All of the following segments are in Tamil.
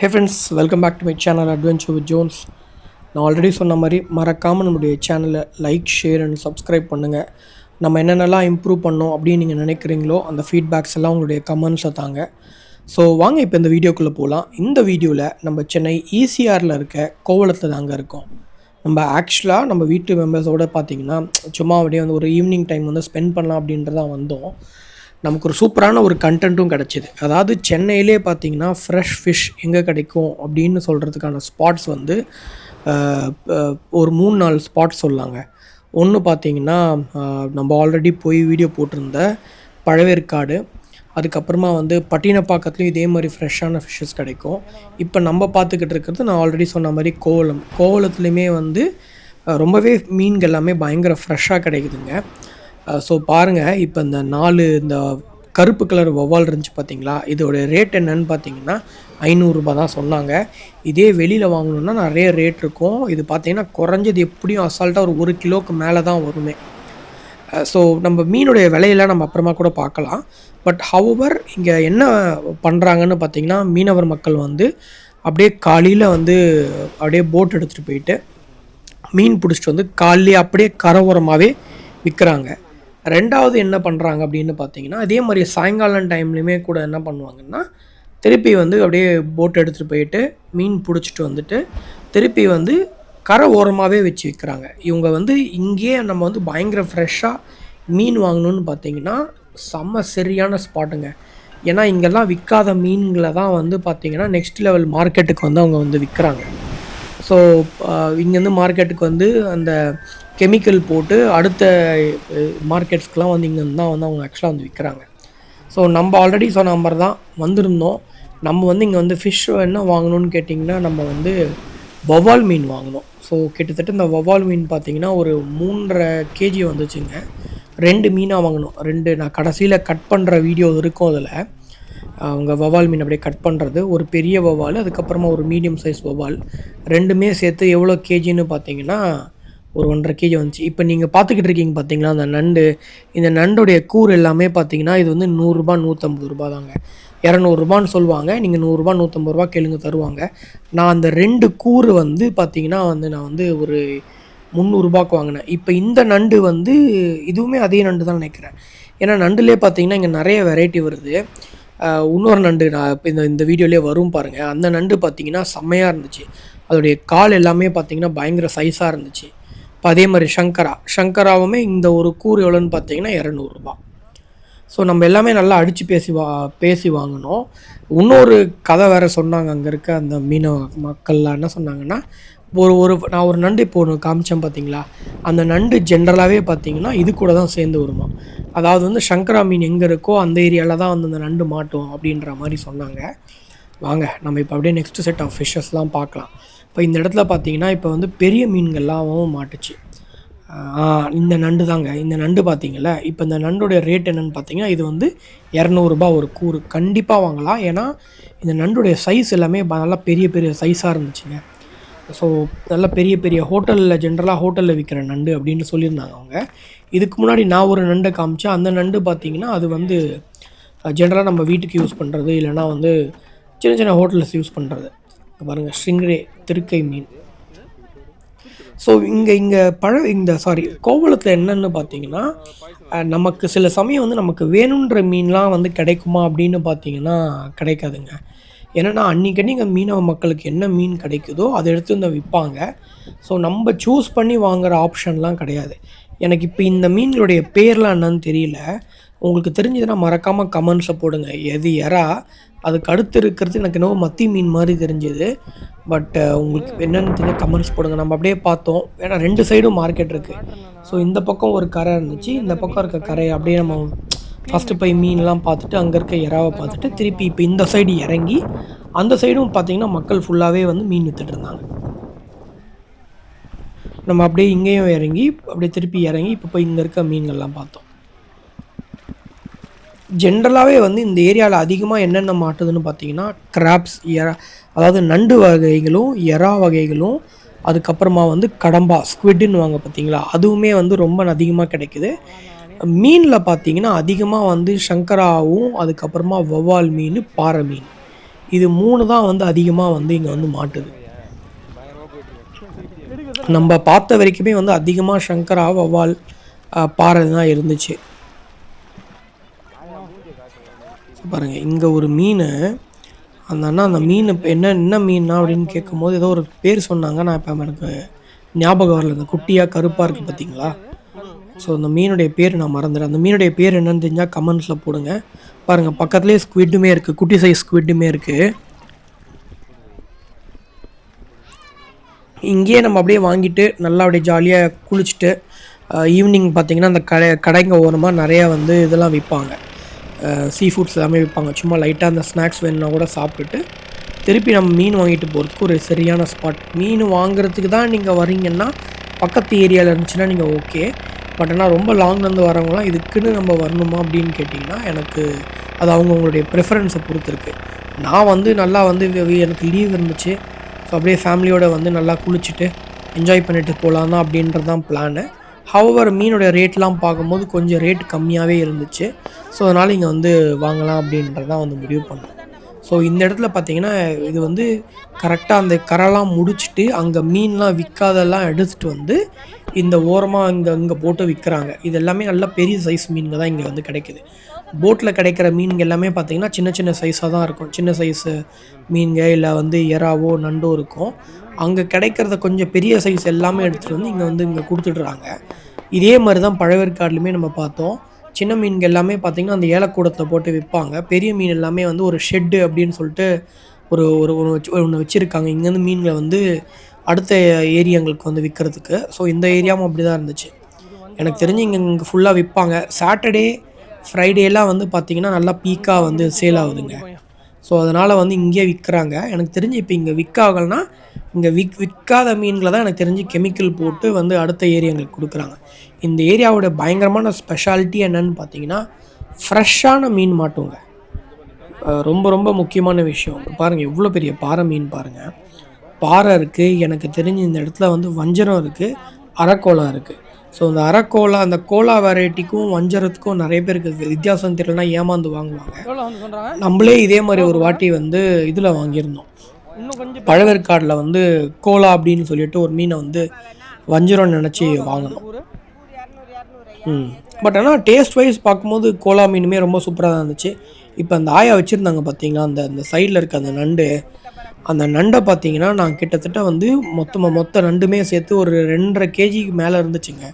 Hey friends welcome back to my channel adventure with Jones நான் ஆல்ரெடி சொன்ன மாதிரி மறக்காமல் நம்மளுடைய சேனலை லைக் ஷேர் அண்ட் சப்ஸ்கிரைப் பண்ணுங்கள் நம்ம என்னென்னலாம் இம்ப்ரூவ் பண்ணோம் அப்படின்னு நீங்கள் நினைக்கிறீங்களோ அந்த ஃபீட்பேக்ஸ் எல்லாம் உங்களுடைய கமெண்ட்ஸை தாங்க. ஸோ வாங்க இப்போ இந்த வீடியோக்குள்ளே போகலாம் இந்த வீடியோவில் நம்ம சென்னை ஈசிஆரில் இருக்க கோவளத்தில் தாங்க இருக்கோம். நம்ம ஆக்சுவலாக நம்ம வீட்டு மெம்பர்ஸோட பார்த்திங்கன்னா சும்மா அப்படியே வந்து ஒரு ஈவினிங் டைம் வந்து ஸ்பெண்ட் பண்ணலாம் அப்படின்றதான் வந்தோம். நமக்கு ஒரு சூப்பரான ஒரு கண்டென்ட்டும் கிடச்சிது. அதாவது சென்னையிலே பார்த்தீங்கன்னா ஃப்ரெஷ் ஃபிஷ் எங்கே கிடைக்கும் அப்படின்னு சொல்கிறதுக்கான ஸ்பாட்ஸ் வந்து ஒரு மூணு நாலு ஸ்பாட்ஸ் சொல்லாங்க. ஒன்று பார்த்திங்கன்னா நம்ம ஆல்ரெடி போய் வீடியோ போட்டிருந்த பழவேற்காடு. அதுக்கப்புறமா வந்து பட்டினப்பாக்கத்துலேயும் இதே மாதிரி ஃப்ரெஷ்ஷான ஃபிஷ்ஷஸ் கிடைக்கும். இப்போ நம்ம பார்த்துக்கிட்டு இருக்கிறது நான் ஆல்ரெடி சொன்ன மாதிரி கோவலம் கோவலத்துலேயுமே வந்து ரொம்பவே மீன்கள் எல்லாமே பயங்கர ஃப்ரெஷ்ஷாக கிடைக்குதுங்க. ஸோ பாருங்கள் இப்போ இந்த நாலு இந்த கருப்பு கலர் வவ்வால் இருந்துச்சு பார்த்தீங்களா இதோடைய ரேட் என்னன்னு பார்த்தீங்கன்னா ஐநூறுரூபா தான் சொன்னாங்க. இதே வெளியில் வாங்கணுன்னா நிறைய ரேட் இருக்கும். இது பார்த்தீங்கன்னா குறைஞ்சது எப்படியும் அசால்ட்டாக ஒரு ஒரு கிலோவுக்கு மேலே தான் வருமே. ஸோ நம்ம மீனுடைய விலையெல்லாம் நம்ம அப்புறமா கூட பார்க்கலாம். பட் ஹவவர் இங்கே என்ன பண்ணுறாங்கன்னு பார்த்தீங்கன்னா மீனவர் மக்கள் வந்து அப்படியே காலையில் வந்து அப்படியே போட் எடுத்துகிட்டு போயிட்டு மீன் பிடிச்சிட்டு வந்து காலையிலே அப்படியே கரை விற்கிறாங்க ரெண்டாவது என்ன பண்ணுறாங்க அப்படின்னு பார்த்தீங்கன்னா அதே மாதிரி சாயங்காலம் டைம்லையுமே கூட என்ன பண்ணுவாங்கன்னா திருப்பி வந்து அப்படியே போட் எடுத்துகிட்டு போயிட்டு மீன் பிடிச்சிட்டு வந்துட்டு திருப்பி வந்து கரை ஓரமாகவே வச்சு விற்கிறாங்க இவங்க வந்து இங்கேயே நம்ம வந்து பயங்கர ஃப்ரெஷ்ஷாக மீன் வாங்கணும்னு பார்த்தீங்கன்னா செம்ம சரியான ஸ்பாட்டுங்க ஏன்னா இங்கெல்லாம் விற்காத மீன்களை தான் வந்து பார்த்திங்கன்னா நெக்ஸ்ட் லெவல் மார்க்கெட்டுக்கு வந்து அவங்க வந்து விற்கிறாங்க ஸோ இங்கேருந்து மார்க்கெட்டுக்கு வந்து அந்த கெமிக்கல் போட்டு அடுத்த மார்க்கெட்ஸ்க்கெலாம் வந்து இங்கே தான் வந்து அவங்க ஆக்சுவலாக வந்து விற்கிறாங்க ஸோ நம்ம ஆல்ரெடி சொன்ன நம்பர் தான் வந்திருந்தோம். நம்ம வந்து இங்கே வந்து ஃபிஷ் என்ன வாங்கணும்னு கேட்டிங்கன்னா நம்ம வந்து வவால் மீன் வாங்கினோம் ஸோ கிட்டத்தட்ட இந்த வவால் மீன் பார்த்தீங்கன்னா ஒரு மூன்றரை கேஜி வந்துச்சுங்க. ரெண்டு மீனாக வாங்கினோம் ரெண்டு நான் கடைசியில் கட் பண்ணுற வீடியோ இருக்கும் அதில். அவங்க வவால் மீன் அப்படியே கட் பண்ணுறது ஒரு பெரிய வவால் அதுக்கப்புறமா ஒரு மீடியம் சைஸ் வவால். ரெண்டுமே சேர்த்து எவ்வளோ கேஜின்னு பார்த்தீங்கன்னா ஒரு ஒன்றரை கேஜி வந்துச்சு. இப்போ நீங்கள் பார்த்துக்கிட்டு இருக்கீங்க பார்த்தீங்களா அந்த நண்டு இந்த நண்டுடைய கூறு எல்லாமே பார்த்தீங்கன்னா இது வந்து நூறுரூபா நூற்றம்பது ரூபா தாங்க இரநூறுபான்னு சொல்லுவாங்க நீங்கள் நூறுரூபா நூற்றம்பது ரூபா கேளுங்க தருவாங்க. நான் அந்த ரெண்டு கூறு வந்து பார்த்தீங்கன்னா வந்து நான் வந்து ஒரு முந்நூறுரூபாக்கு வாங்கினேன். இப்போ இந்த நண்டு வந்து இதுவுமே அதே நண்டு தான் நினைக்கிறேன். ஏன்னா நண்டுலேயே பார்த்தீங்கன்னா இங்கே நிறைய வெரைட்டி வருது. இன்னொரு நண்டு நான் இப்போ இந்த இந்த வீடியோலேயே வரும் பாருங்கள் அந்த நண்டு பார்த்தீங்கன்னா செம்மையாக இருந்துச்சு. அதோடைய கால் எல்லாமே பார்த்தீங்கன்னா பயங்கர சைஸாக இருந்துச்சு. அதே மாதிரி சங்கரா. சங்கராவுமே இந்த ஒரு கூறு எவ்வளோன்னு பார்த்தீங்கன்னா இரநூறுபா. ஸோ நம்ம எல்லாமே நல்லா அடித்து பேசி வா பேசி வாங்கினோம். இன்னொரு கதை வேறு சொன்னாங்க அங்கே இருக்க அந்த மீனவ மக்கள்லாம் என்ன சொன்னாங்கன்னா ஒரு ஒரு நான் ஒரு நண்டு இப்போ ஒன்று காமிச்சேன் பார்த்தீங்களா? அந்த நண்டு ஜென்ரலாகவே பார்த்தீங்கன்னா இது கூட தான் சேர்ந்து வருமா? அதாவது வந்து சங்கரா மீன் எங்கே இருக்கோ அந்த ஏரியாவில் தான் வந்து அந்த நண்டு மாட்டும் அப்படின்ற மாதிரி சொன்னாங்க. வாங்க நம்ம இப்போ அப்படியே நெக்ஸ்ட் செட் ஆஃப் ஃபிஷ்ஷஸ்லாம் பார்க்கலாம். இப்போ இந்த இடத்துல பார்த்தீங்கன்னா இப்போ வந்து பெரிய மீன்கள்லாம் மாட்டுச்சு. இந்த நண்டு தாங்க. இந்த நண்டு பார்த்தீங்களா இப்போ இந்த நண்டுடைய ரேட் என்னன்னு பார்த்தீங்கன்னா இது வந்து இரநூறுபா ஒரு கூறு. கண்டிப்பாக வாங்கலாம். ஏன்னா இந்த நண்டுடைய சைஸ் எல்லாமே நல்லா பெரிய பெரிய சைஸாக இருந்துச்சுங்க. ஸோ நல்ல பெரிய பெரிய ஹோட்டலில் ஜென்ரலாக ஹோட்டலில் விற்கிற நண்டு அப்படின்னு சொல்லியிருந்தாங்க அவங்க. இதுக்கு முன்னாடி நான் ஒரு நண்டை காமிச்சேன். அந்த நண்டு பார்த்திங்கன்னா அது வந்து ஜென்ரலாக நம்ம வீட்டுக்கு யூஸ் பண்ணுறது இல்லைன்னா வந்து சின்ன சின்ன ஹோட்டல்ஸ் யூஸ் பண்ணுறது பாருங்கள் ஸ்ட்ரிங்ரே திருக்கை மீன். ஸோ இங்கே இங்கே பழ இந்த சாரி கோவளத்தில் என்னென்னு பார்த்தீங்கன்னா நமக்கு சில சமயம் வந்து நமக்கு வேணுன்ற மீன்லாம் வந்து கிடைக்குமா அப்படின்னு பார்த்தீங்கன்னா கிடைக்காதுங்க. ஏன்னா அன்றைக்கி இங்கே மீனவ மக்களுக்கு என்ன மீன் கிடைக்குதோ அதை எடுத்து வந்து விற்பாங்க ஸோ நம்ம சூஸ் பண்ணி வாங்குகிற ஆப்ஷன்லாம் கிடையாது. எனக்கு இப்போ இந்த மீன்களுடைய பேர்லாம் என்னன்னு தெரியல. உங்களுக்கு தெரிஞ்சதுன்னா மறக்காமல் கமெண்ட்ஸை போடுங்க. எது எறா அதுக்கு அடுத்து இருக்கிறது எனக்கு என்னவோ மத்தி மீன் மாதிரி தெரிஞ்சது. பட் உங்களுக்கு என்னென்னு தெரியல கமெண்ட்ஸ் போடுங்க. நம்ம அப்படியே பார்த்தோம். ஏன்னா ரெண்டு சைடும் மார்க்கெட் இருக்குது ஸோ இந்த பக்கம் ஒரு கரை இருந்துச்சு. இந்த பக்கம் இருக்க கரை அப்படியே நம்ம ஃபஸ்ட்டு போய் மீன்லாம் பார்த்துட்டு அங்கே இருக்க இறாவை பார்த்துட்டு திருப்பி இப்போ இந்த சைடு இறங்கி அந்த சைடும் பார்த்தீங்கன்னா மக்கள் ஃபுல்லாகவே வந்து மீன் வித்துட்டு இருந்தாங்க. நம்ம அப்படியே இங்கேயும் இறங்கி அப்படியே திருப்பி இறங்கி இப்போ போய் இங்கே இருக்க மீன்கள்லாம் பார்த்தோம். ஜென்ரலாகவே வந்து இந்த ஏரியாவில் அதிகமாக என்னென்ன மாட்டுதுன்னு பார்த்தீங்கன்னா கிராப்ஸ் எறா அதாவது நண்டு வகைகளும் எறா வகைகளும் அதுக்கப்புறமா வந்து கடம்பா ஸ்குவிட்னு வாங்க பார்த்தீங்களா அதுவுமே வந்து ரொம்ப அதிகமாக கிடைக்குது. மீனில் பார்த்தீங்கன்னா அதிகமாக வந்து சங்கராவும் அதுக்கப்புறமா வவ்வால் மீன் பாறை மீன். இது மூணு தான் வந்து அதிகமாக வந்து இங்கே வந்து மாட்டுது. நம்ம பார்த்த வரைக்குமே வந்து அதிகமாக சங்கரா வவ்வால் பாறை தான் இருந்துச்சு. பாருங்கள் இங்கே ஒரு மீன் அந்த அண்ணா அந்த மீன் இப்போ என்ன என்ன மீன்னா அப்படின்னு கேட்கும்போது ஏதோ ஒரு பேர் சொன்னாங்க. நான் இப்போ எனக்கு ஞாபகம் வரல. இந்த குட்டியாக கருப்பாக இருக்குது பார்த்தீங்களா ஸோ அந்த மீனுடைய பேர் நான் மறந்துடுறேன் அந்த மீனுடைய பேர் என்னன்னு தெரிஞ்சால் கமெண்ட்ஸில் போடுங்க. பாருங்கள் பக்கத்துலேயே ஸ்குவிட்டுமே இருக்குது குட்டி சைஸ் ஸ்குவிட்டுமே இருக்குது இங்கேயே நம்ம அப்படியே வாங்கிட்டு நல்லா அப்படியே ஜாலியாக குளிச்சுட்டு ஈவினிங் பார்த்தீங்கன்னா அந்த கடை கடைங்க ஓரமாக நிறையா வந்து இதெல்லாம் விற்பாங்க சீ ஃபுட்ஸ் எல்லாமே விற்பாங்க. சும்மா லைட்டாக அந்த ஸ்நாக்ஸ் வேணும்னா கூட சாப்பிட்டுட்டு திருப்பி நம்ம மீன் வாங்கிட்டு போகிறதுக்கு ஒரு சரியான ஸ்பாட் மீன் வாங்குறதுக்கு தான் நீங்கள் வரீங்கன்னா பக்கத்து ஏரியாவில் இருந்துச்சுன்னா நீங்கள் ஓகே பட் ஆனால் ரொம்ப லாங்லேருந்து வரவங்களாம் இதுக்குன்னு நம்ம வரணுமா அப்படின்னு கேட்டிங்கன்னா எனக்கு அது அவங்கவுங்களுடைய ப்ரிஃபரன்ஸை பொறுத்துருக்கு. நான் வந்து நல்லா வந்து எனக்கு லீவ் இருந்துச்சு. ஸோ அப்படியே ஃபேமிலியோடு வந்து நல்லா குளிச்சுட்டு என்ஜாய் பண்ணிட்டு போகலாம் தான் அப்படின்றது தான் பிளானு ஹவர் மீனோட ரேட்லாம் பார்க்கும்போது கொஞ்சம் ரேட் கம்மியாகவே இருந்துச்சு. ஸோ அதனால் இங்கே வந்து வாங்கலாம் அப்படின்றதான் வந்து முடிவு பண்ணோம். ஸோ இந்த இடத்துல பார்த்தீங்கன்னா இது வந்து கரெக்டாக அந்த கரைலாம் முடிச்சுட்டு அங்கே மீன்லாம் விற்காதெல்லாம் எடுத்துகிட்டு வந்து இந்த ஓரமாக இங்கே இங்கே போட்டு விற்கிறாங்க இது எல்லாமே நல்ல பெரிய சைஸ் மீன்கள் தான் இங்கே வந்து கிடைக்குது. போட்டில் கிடைக்கிற மீன்கள் எல்லாமே பார்த்தீங்கன்னா சின்ன சின்ன சைஸாக தான் இருக்கும். சின்ன சைஸு மீன்க இல்லை வந்து எறாவோ நண்டோ இருக்கும். அங்கே கிடைக்கிறத கொஞ்சம் பெரிய சைஸ் எல்லாமே எடுத்துகிட்டு வந்து இங்கே வந்து இங்கே கொடுத்துட்றாங்க. இதே மாதிரி தான் பழவேற்காடுலையுமே நம்ம பார்த்தோம். சின்ன மீன்கள் எல்லாமே பார்த்திங்கன்னா அந்த ஏலக்கூடத்தில் போட்டு விற்பாங்க. பெரிய மீன் எல்லாமே வந்து ஒரு ஷெட்டு அப்படின்னு சொல்லிட்டு ஒரு ஒரு ஒன்று வச்சு ஒன்று வச்சுருக்காங்க. இங்கேருந்து மீன்களை வந்து அடுத்த ஏரியாங்களுக்கு வந்து விற்கிறதுக்கு ஸோ இந்த ஏரியாவும் அப்படி தான் இருந்துச்சு. எனக்கு தெரிஞ்சு இங்கே இங்கே ஃபுல்லாக விற்பாங்க. சாட்டர்டே ஃப்ரைடேலாம் வந்து பார்த்திங்கன்னா நல்லா பீக்காக வந்து சேல் ஆகுதுங்க. ஸோ அதனால் வந்து இங்கேயே விற்கிறாங்க. எனக்கு தெரிஞ்சு இப்போ இங்கே விற்காகலனா இங்கே விக் விற்காத மீன்களை தான் எனக்கு தெரிஞ்சு கெமிக்கல் போட்டு வந்து அடுத்த ஏரியாங்களுக்கு கொடுக்குறாங்க. இந்த ஏரியாவோட பயங்கரமான ஸ்பெஷாலிட்டி என்னன்னு பார்த்தீங்கன்னா ஃப்ரெஷ்ஷான மீன் மாட்டுங்க. ரொம்ப ரொம்ப முக்கியமான விஷயம். பாருங்கள் எவ்வளோ பெரிய பாறை மீன் பாருங்கள் பாறை இருக்குது எனக்கு தெரிஞ்சு இந்த இடத்துல வந்து வஞ்சரம் இருக்குது அரக்கோலா இருக்குது ஸோ இந்த அரக்கோலா அந்த கோலா வெரைட்டிக்கும் வஞ்சரத்துக்கும் நிறைய பேருக்கு வித்தியாசம் தெரியலனா ஏமாந்து வாங்குவாங்க. நம்மளே இதே மாதிரி ஒரு வாட்டி வந்து இதில் வாங்கியிருந்தோம். பழவேற்காடில் வந்து கோலா அப்படின்னு சொல்லிட்டு ஒரு மீனை வந்து வஞ்சிரம் நினச்சி வாங்கினோம். ம். பட் ஆனால் டேஸ்ட் வைஸ் பார்க்கும்போது கோலா மீனுமே ரொம்ப சூப்பராக தான் இருந்துச்சு. இப்போ அந்த ஆயா வச்சுருந்தாங்க பார்த்தீங்களா அந்த அந்த சைடில் இருக்க அந்த நண்டு அந்த நண்டை பார்த்தீங்கன்னா நான் கிட்டத்தட்ட வந்து மொத்தமாக மொத்த நண்டுமே சேர்த்து ஒரு ரெண்டரை கேஜிக்கு மேலே இருந்துச்சுங்க.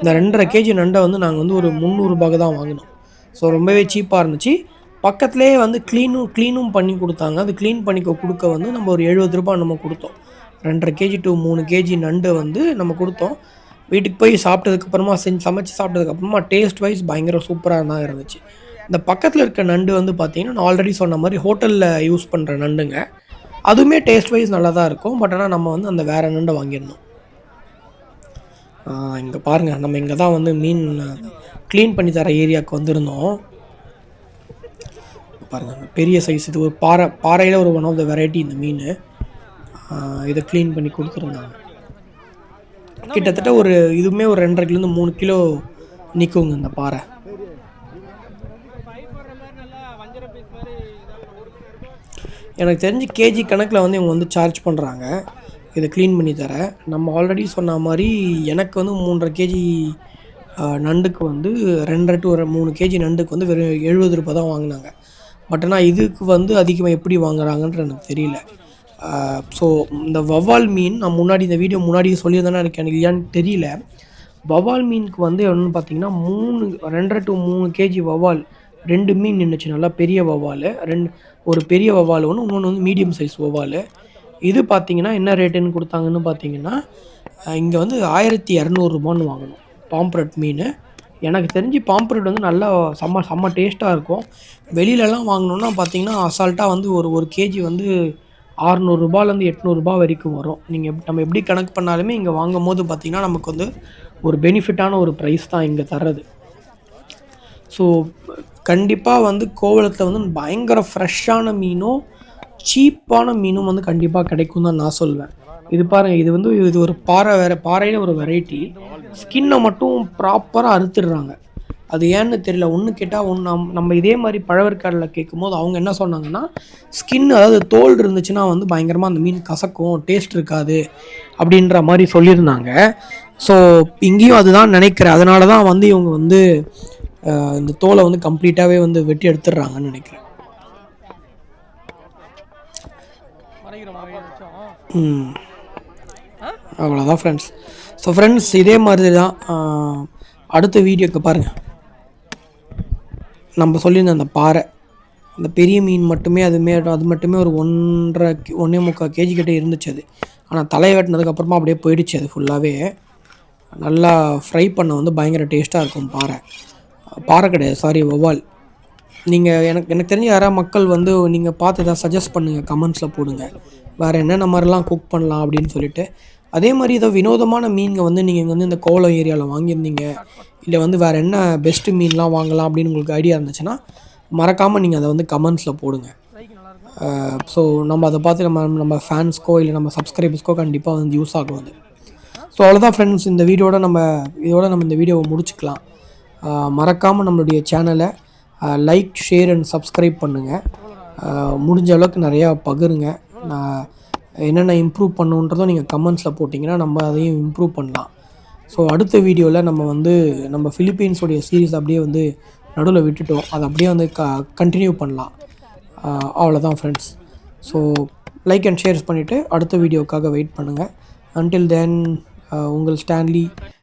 இந்த ரெண்டரை கேஜி நண்டை வந்து நாங்கள் வந்து ஒரு முந்நூறுபாக்கு தான் வாங்கினோம். ஸோ ரொம்பவே சீப்பாக இருந்துச்சு. பக்கத்துலேயே வந்து க்ளீனும் க்ளீனும் பண்ணி கொடுத்தாங்க. அது க்ளீன் பண்ணி கொடுக்க வந்து நம்ம ஒரு எழுபது ரூபாய் நம்ம கொடுத்தோம். ரெண்டரை கேஜி டு மூணு கேஜி நண்டு வந்து நம்ம கொடுத்தோம். வீட்டுக்கு போய் சாப்பிட்டதுக்கப்புறமா செஞ்சு சமைச்சு சாப்பிட்டதுக்கப்புறமா டேஸ்ட் வைஸ் பயங்கர சூப்பராக தான் இருந்துச்சு. இந்த பக்கத்தில் இருக்க நண்டு வந்து பார்த்திங்கன்னா நான் ஆல்ரெடி சொன்ன மாதிரி ஹோட்டலில் யூஸ் பண்ணுற நண்டுங்க. அதுவுமே டேஸ்ட் வைஸ் நல்லா தான் இருக்கும். பட் ஆனால் நம்ம வந்து அந்த வேறு நண்டை வாங்கியிருந்தோம் இங்கே பாருங்கள் நம்ம இங்கே தான் வந்து மீன் க்ளீன் பண்ணி தர ஏரியாவுக்கு வந்திருந்தோம். பாருங்கள் பெரிய சைஸ் இது ஒரு பாறை பாறையில் ஒரு ஒன் ஆஃப் த வெரைட்டி இந்த மீன். இதை க்ளீன் பண்ணி கொடுத்துருந்தாங்க. கிட்டத்தட்ட ஒரு இதுவுமே ஒரு ரெண்டரை கிலோந்து மூணு கிலோ நிற்குங்க இந்த பாறை. எனக்கு தெரிஞ்சு கேஜி கணக்கில் வந்து இவங்க வந்து சார்ஜ் பண்ணுறாங்க இதை க்ளீன் பண்ணி தர. நம்ம ஆல்ரெடி சொன்ன மாதிரி எனக்கு வந்து மூன்றரை கேஜி நண்டுக்கு வந்து ரெண்டரை டு ஒரு மூணு கேஜி நண்டுக்கு வந்து வெறும் எழுபது ரூபாய் தான் வாங்கினாங்க. பட் ஆனால் இதுக்கு வந்து அதிகமாக எப்படி வாங்குறாங்கன்ற எனக்கு தெரியல. ஸோ இந்த வவ்வால் மீன் நான் முன்னாடி இந்த வீடியோ முன்னாடியே சொல்லியிருந்தேன்னா எனக்கு எனக்கு இல்லையான்னு தெரியல. வவ்வால் மீனுக்கு வந்து என்னன்னு பார்த்தீங்கன்னா மூணு ரெண்டரை டு மூணு கேஜி வவ்வால் ரெண்டு மீன் நின்றுச்சு நல்லா பெரிய வவ்வால். ரெண்டு ஒரு பெரிய வவ்வால் ஒன்று இன்னொன்று வந்து மீடியம் சைஸ் வவ்வால். இது பார்த்தீங்கன்னா என்ன ரேட்டுன்னு கொடுத்தாங்கன்னு பார்த்தீங்கன்னா இங்கே வந்து ஆயிரத்தி இரநூறுபான்னு வாங்கணும் பாம்ப்ரெட் மீன். எனக்கு தெரிஞ்சு பாம்ப்ரெட் வந்து நல்லா செம்ம செம்ம டேஸ்ட்டாக இருக்கும். வெளியிலலாம் வாங்கினோன்னா பார்த்தீங்கன்னா அசால்ட்டாக வந்து ஒரு ஒரு கேஜி வந்து ஆறுநூறுபாலேருந்து எட்நூறுபா வரைக்கும் வரும். நீங்கள் நம்ம எப்படி கணக்கு பண்ணாலுமே இங்கே வாங்கும் போது பார்த்திங்கன்னா நமக்கு வந்து ஒரு பெனிஃபிட்டான ஒரு ப்ரைஸ் தான் இங்கே தர்றது. ஸோ கண்டிப்பாக வந்து கோவளத்தில் வந்து பயங்கர ஃப்ரெஷ்ஷான மீனும் சீப்பான மீனும் வந்து கண்டிப்பாக கிடைக்கும் தான் நான் சொல்வேன். இது பாருங்கள் இது வந்து இது ஒரு பாறை வேறு பாறையில் ஒரு வெரைட்டி ஸ்கின்னை மட்டும் ப்ராப்பராக அறுத்துடுறாங்க. அது ஏன்னு தெரியல ஒன்று கேட்டால் ஒன்று நம் நம்ம இதே மாதிரி பழவேற்காடில் கேட்கும்போது அவங்க என்ன சொன்னாங்கன்னா ஸ்கின் அதாவது தோல் இருந்துச்சுன்னா வந்து பயங்கரமாக அந்த மீன் கசக்கும் டேஸ்ட் இருக்காது அப்படின்ற மாதிரி சொல்லியிருந்தாங்க. ஸோ இங்கேயும் அதுதான் நினைக்கிறேன். அதனால தான் வந்து இவங்க வந்து இந்த தோலை வந்து கம்ப்ளீட்டாகவே வந்து வெட்டி எடுத்துடுறாங்கன்னு நினைக்கிறேன். அவ்வளோதான் ஃப்ரெண்ட்ஸ் ஸோ ஃப்ரெண்ட்ஸ் இதே மாதிரி தான் அடுத்த வீடியோக்கு பாருங்கள் நம்ம சொல்லியிருந்த அந்த பாறை அந்த பெரிய மீன் மட்டுமே அதுமே அது மட்டுமே ஒரு ஒன்றரை ஒன்றே முக்கால் கேஜி கிட்டே இருந்துச்சு அது. ஆனால் தலையை வெட்டினதுக்கப்புறமா அப்படியே போயிடுச்சு அது ஃபுல்லாகவே நல்லா ஃப்ரை பண்ண வந்து பயங்கர டேஸ்ட்டாக இருக்கும் பாறை. பாறை கிடையாது. சாரி வவால். நீங்கள் எனக்கு எனக்கு தெரிஞ்ச யாராவது மக்கள் வந்து நீங்கள் பார்த்து எதாவது சஜஸ்ட் பண்ணுங்கள் கமெண்ட்ஸில் போடுங்க. வேறு என்னென்ன மாதிரிலாம் குக் பண்ணலாம் அப்படின்னு சொல்லிட்டு. அதே மாதிரி ஏதோ வினோதமான மீன்கள் வந்து நீங்கள் வந்து இந்த கோலம் ஏரியாவில் வாங்கியிருந்தீங்க. இல்லை வந்து வேறு என்ன பெஸ்ட்டு மீன்லாம் வாங்கலாம் அப்படின்னு உங்களுக்கு ஐடியா இருந்துச்சுன்னா மறக்காமல் நீங்கள் அதை வந்து கமெண்ட்ஸில் போடுங்க. ஸோ நம்ம அதை பார்த்து நம்ம நம்ம ஃபேன்ஸ்க்கோ இல்லை நம்ம சப்ஸ்கிரைபர்ஸ்க்கோ கண்டிப்பாக வந்து யூஸ் ஆகும் அது. ஸோ அவ்வளோதான் ஃப்ரெண்ட்ஸ் இந்த வீடியோட நம்ம இதோட நம்ம இந்த வீடியோவை முடிச்சுக்கலாம். மறக்காமல் நம்மளுடைய சேனலை லைக் ஷேர் அண்ட் சப்ஸ்கிரைப் பண்ணுங்கள் முடிஞ்ச அளவுக்கு நிறையா பகிருங்க. நான் என்னென்ன இம்ப்ரூவ் பண்ணுன்றதும் நீங்கள் கமெண்ட்ஸில் போட்டிங்கன்னா நம்ம அதையும் இம்ப்ரூவ் பண்ணலாம். ஸோ அடுத்த வீடியோவில் நம்ம வந்து நம்ம ஃபிலிப்பீன்ஸோடைய சீரீஸ் அப்படியே வந்து நடுவில் விட்டுட்டோம். அதை அப்படியே வந்து க கண்டினியூ பண்ணலாம். அவ்வளோதான் friends so like and shares பண்ணிவிட்டு அடுத்த வீடியோக்காக வெயிட் பண்ணுங்கள் அன்டில் தென் உங்கள் ஸ்டான்லி